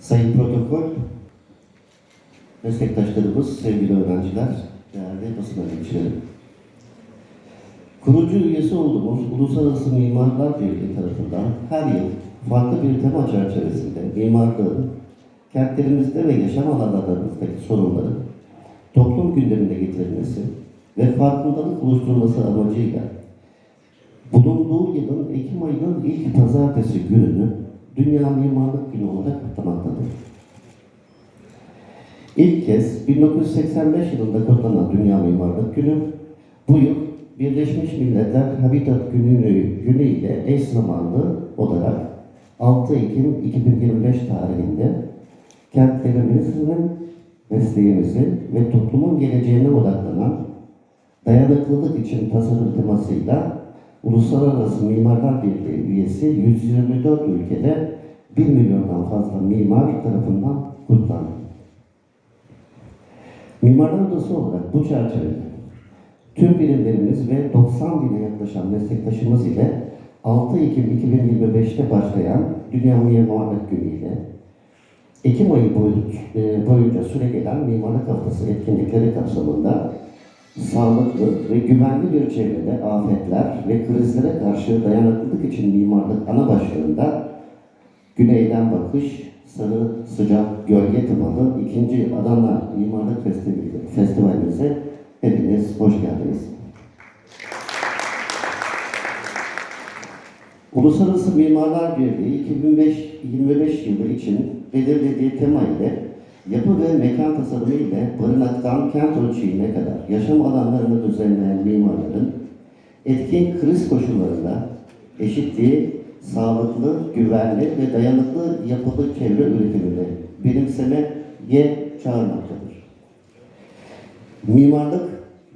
Sayın Protokol, meslektaşlarımız, sevgili öğrenciler, değerli basın emekçileri. Kurucu üyesi olduğumuz Uluslararası Mimarlar Birliği tarafından her yıl farklı bir tema çerçevesinde mimarlığın kentlerimizde ve yaşam alanlarımızdaki sorunları toplum gündemine getirilmesi ve farkındalık oluşturulması amacıyla bulunduğu yılın Ekim ayının ilk pazartesi gününü Dünya Mimarlık Günü olarak kutlamaktadır. İlk kez 1985 yılında kutlanan Dünya Mimarlık Günü bu yıl Birleşmiş Milletler Habitat Günü, günü ile eş zamanlı olarak 6 Ekim 2025 tarihinde kentlerimizin mesleğimizi ve toplumun geleceğine odaklanan dayanıklılık için tasarım temasıyla Uluslararası Mimarlar Birliği üyesi 124 ülkede 1 milyondan fazla mimar tarafından kutlandı. Mimarlar Odası olarak bu çerçevede tüm birimlerimiz ve 90 bine yaklaşan meslektaşımız ile 6 Ekim 2025'te başlayan Dünya Mimarlık Günü ile Ekim ayı boyu- boyunca süre gelen Mimarlık Haftası etkinlikleri kapsamında sağlıklı ve güvenli bir çevrede afetler ve krizlere karşı dayanıklılık için mimarlık ana başlığında Güneyden Bakış, Sarı Sıcak Gölge temalı ikinci Adana Mimarlık Festivali, Festivalimize hepiniz hoş geldiniz. Uluslararası Mimarlar Birliği 2025 yılı için belirlediği tema ile yapı ve mekan tasarımı ile barınaktan kent ölçeğine kadar yaşam alanlarını düzenleyen mimarların etkin kriz koşullarında eşitliği, sağlıklı, güvenli ve dayanıklı yapılı çevre üretimini benimsemeye çağırmaktadır. Mimarlık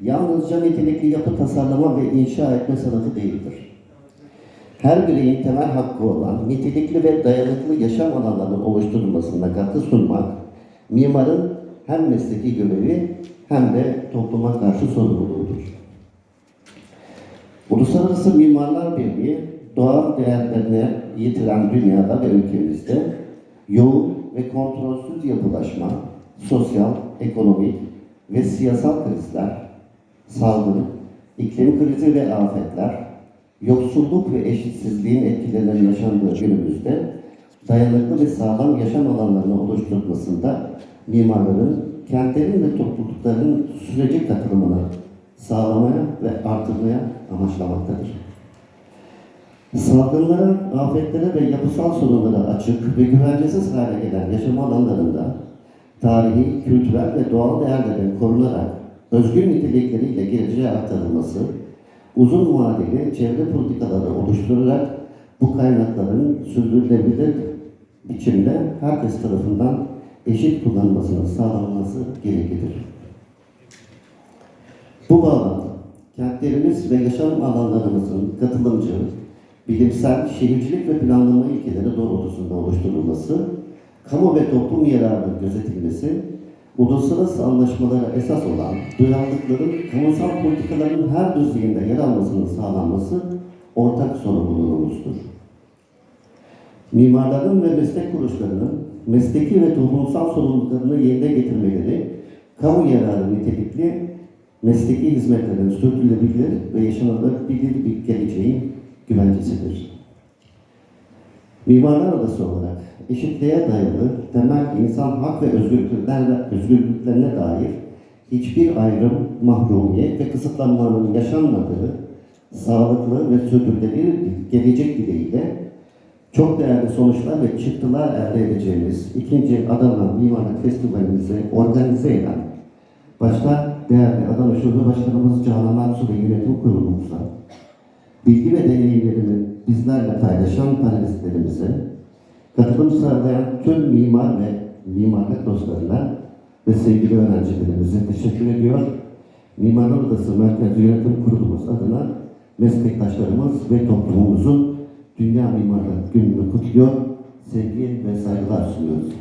yalnızca nitelikli yapı tasarlama ve inşa etme sanatı değildir. Her bireyin temel hakkı olan nitelikli ve dayanıklı yaşam alanlarının oluşturulmasına katkı sunmak, mimarın hem mesleki görevi hem de topluma karşı sorumluluğudur. Uluslararası Mimarlar Birliği, doğal değerlerine yitiren dünyada ve ülkemizde yoğun ve kontrolsüz yapılaşma, sosyal, ekonomik ve siyasal krizler, salgın, iklim krizi ve afetler, yoksulluk ve eşitsizliğin etkilerinin yaşandığı günümüzde dayanıklı ve sağlam yaşam alanlarını oluşturmasında mimarların kentlerin ve toplulukların sürece katılımını sağlamaya ve artırmaya amaçlamaktadır. Salgınlara, afetlere ve yapısal sorunlara açık ve güvencesiz hale gelen yaşam alanlarında tarihi, kültürel ve doğal değerlerin korunarak özgün nitelikleriyle geleceğe aktarılması, uzun vadeli çevre politikaları oluşturarak bu kaynakların sürdürülebilir biçimde herkes tarafından eşit kullanılmasının sağlanması gereklidir. Bu bağlamda kentlerimiz ve yaşam alanlarımızın katılımcı, bilimsel, şehircilik ve planlama ilkeleri doğrultusunda oluşturulması, kamu ve toplum yararının gözetilmesi, uluslararası anlaşmalara esas olan duyarlılıkların kamusal politikaların her düzeyinde yer almasının sağlanması ortak sorumluluğumuzdur. Mimarların ve meslek kuruluşlarının mesleki ve toplumsal sorumluluklarını yerine getirmeleri, kamu yararı nitelikli mesleki hizmetlerin sürdürülebilir ve yaşanılabilir bir geleceğin güvencesidir. Mimarlar Odası olarak eşitliğe dayalı temel insan hak ve özgürlüklerine, özgürlüklerine dair hiçbir ayrım, mahrumiyet ve kısıtlanmanın yaşanmadığı sağlıklı ve sürdürülebilir gelecek dileğiyle çok değerli sonuçlar ve çıktılar elde edeceğimiz ikinci Adana Mimarlık Festivalimizi organize eden başta değerli Adana Şube Başkanımız Canan Aksu ve Yönetim Kurulumuza, bilgi ve deneyimlerini bizlerle paylaşan panelistlerimize, katılım sağlayan tüm mimar ve mimarlık dostlarına ve sevgili öğrencilerimize teşekkür ediyor. Mimarlar Odası Merkez Yönetim Kurulumuz adına meslektaşlarımız ve toplumumuzun Dünya Mimarlık Günü'nü kutluyor, sevgi ve saygılar sunuyoruz.